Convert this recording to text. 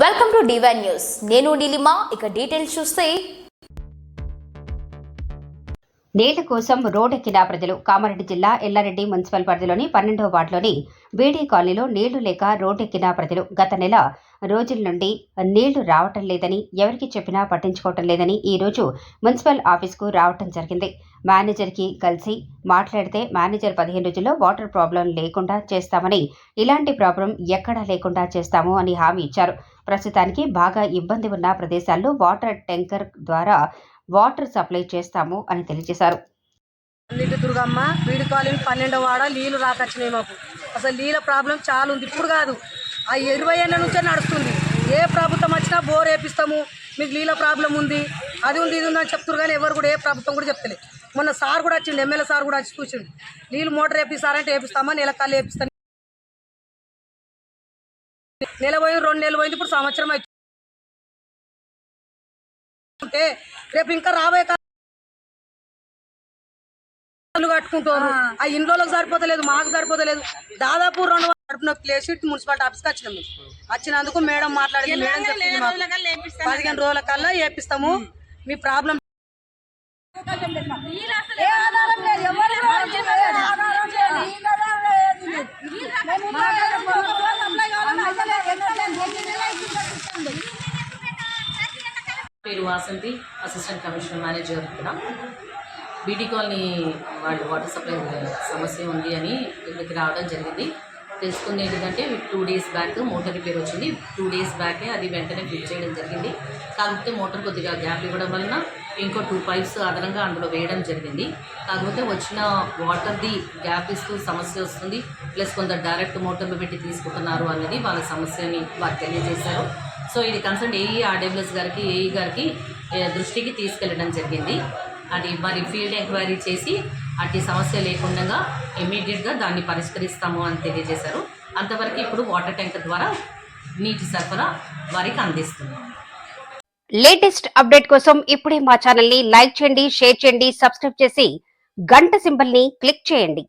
Welcome to divine news నేను నీలిమా ఇక details చూస్తే. నీళ్ళ కోసం రోడ్డెక్కిన ప్రజలు కామారెడ్డి జిల్లా ఎల్లారెడ్డి మున్సిపల్ పరిధిలోని పన్నెండవ వార్డులోని బీడీ కాలనీలో నీళ్ళు లేక రోడ్డెక్కిన ప్రజలు గత నెల రోజుల నుండి నీళ్ళు రావటం లేదని ఎవరికి చెప్పినా పట్టించుకోవటం లేదని ఈ రోజు మున్సిపల్ ఆఫీస్కు రావటం జరిగింది. మేనేజర్కి కలిసి మాట్లాడితే మేనేజర్ పదిహేను రోజుల్లో వాటర్ ప్రాబ్లం లేకుండా చేస్తామని ఇలాంటి ప్రాబ్లం ఎక్కడా లేకుండా చేస్తాము అని హామీ ఇచ్చారు. ప్రస్తుతానికి బాగా ఇబ్బంది ఉన్న ప్రదేశాల్లో వాటర్ ట్యాంకర్ ద్వారా వాటర్ సప్లై చేస్తాము అని తెలియజేశారు. అన్నిటి దుర్గమ్మ వీడి కాలనీ పన్నెండు వాడ నీళ్ళు రాకొచ్చినాయి మాకు. అసలు నీళ్ళ ప్రాబ్లం చాలా ఉంది. ఇప్పుడు కాదు ఆ ఇరవై ఏళ్ళ నుంచే నడుస్తుంది. ఏ ప్రభుత్వం వచ్చినా బోర్ వేపిస్తాము. మీకు నీళ్ళ ప్రాబ్లం ఉంది అది ఉంది ఇది ఉందని చెప్తున్నారు కానీ ఎవరు కూడా ఏ ప్రభుత్వం కూడా చెప్తలేదు. మొన్న సార్ కూడా వచ్చిండు ఎమ్మెల్యే సార్ కూడా వచ్చి చూసిండు. నీళ్ళు మోటార్ వేపిస్తారంటే వేపిస్తామా నెల కాళ్ళు వేపిస్తాను నెల పోయి రెండు నెలలు పోయింది ఇప్పుడు సంవత్సరం అవుతుంది రేపు ఇంకా రాబోయే కట్టుకుంటారు ఆ. ఇండ్లకు సరిపోతలేదు మాకు సరిపోతలేదు. దాదాపు రెండు నడుపున ప్లేస్ మున్సిపాలిటీ ఆఫీస్కి వచ్చినాం మేము. వచ్చినందుకు మేడం మాట్లాడింది మేడం చెప్పింది మాకు. పదిహేను రోజుల కల్లా వేపిస్తాము మీ problem Vasanthi assistant commissioner manager ఇక్కడ. బీటీ కాలనీ వాళ్ళు వాటర్ సప్లై సమస్య ఉంది అని ఇక్కడికి రావడం జరిగింది. తెలుసుకుంది ఏంటంటే two days back motor repair వచ్చింది. టూ డేస్ బ్యాకే అది వెంటనే ఫిట్ చేయడం జరిగింది. కాకపోతే మోటార్ కొద్దిగా గ్యాప్ ఇవ్వడం వలన ఇంకో టూ పైప్స్ అదనంగా అందులో వేయడం జరిగింది. కాకపోతే వచ్చిన వాటర్ది గ్యాప్ ఇస్తూ సమస్య వస్తుంది. ప్లస్ కొందరు డైరెక్ట్ మోటార్లు పెట్టి తీసుకుంటున్నారు అనేది వాళ్ళ సమస్యని వారు తెలియజేశారు. సో ఇది కన్సర్న్ ఏఈ ఆర్డబ్ల్యూఎస్ గారికి ఏఈ గారికి దృష్టికి తీసుకెళ్ళడం జరిగింది. అది మరి ఫీల్డ్ ఎంక్వైరీ చేసి అట్టి సమస్య లేకుండా ఇమీడియట్గా దాన్ని పరిష్కరిస్తాము అని తెలియజేశారు. అంతవరకు ఇప్పుడు వాటర్ ట్యాంకర్ ద్వారా నీటి సరఫరా వారికి అందిస్తున్నాము లేటెస్ట్ అప్డేట్ కోసం ఇప్పుడే మా ఛానల్ని లైక్ చేయండి షేర్ చేయండి సబ్స్క్రైబ్ చేసి గంట సింబల్ని క్లిక్ చేయండి.